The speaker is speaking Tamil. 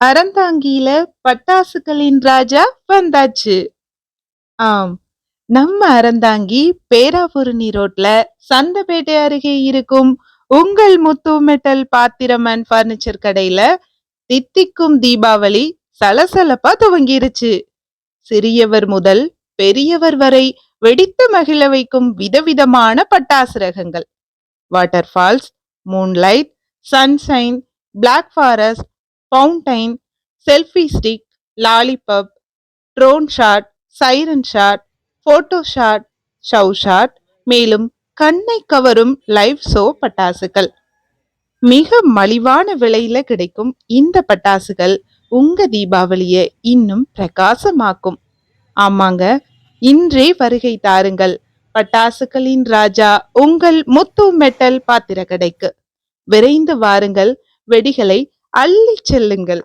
அறந்தாங்கியில பட்டாசுகளின் ராஜா வந்தாச்சு. ஆம் நம்ம அறந்தாங்கி பேராவூரணி ரோட்ல சந்தபேட்டை அருகே இருக்கும் உங்கள் முத்து மெட்டல் பாத்திரம் அண்ட் பர்னிச்சர் கடையில தித்திக்கும் தீபாவளி சலசலப்பா துவங்கிருச்சு. சிறியவர் முதல் பெரியவர் வரை வெடித்து மகிழ வைக்கும் விதவிதமான பட்டாசு ரகங்கள். Water falls moonlight sunshine black forest fountain selfie stick lollipop drone shot siren shot photo shot shower shot மேலும் கண்ணை கவரும் லைவ் ஷோ பட்டாசுகள். மிக மலிவான விலையில கிடைக்கும் இந்த பட்டாசுகள் உங்க தீபாவளியை இன்னும் பிரகாசமாக்கும். ஆமாங்க இன்றே வருகை தாருங்கள். பட்டாசுகளின் ராஜா உங்கள் முத்து மெட்டல் பாத்திர கடைக்கு விரைந்து வாருங்கள். வெடிகளை அள்ளிச் செல்லுங்கள்.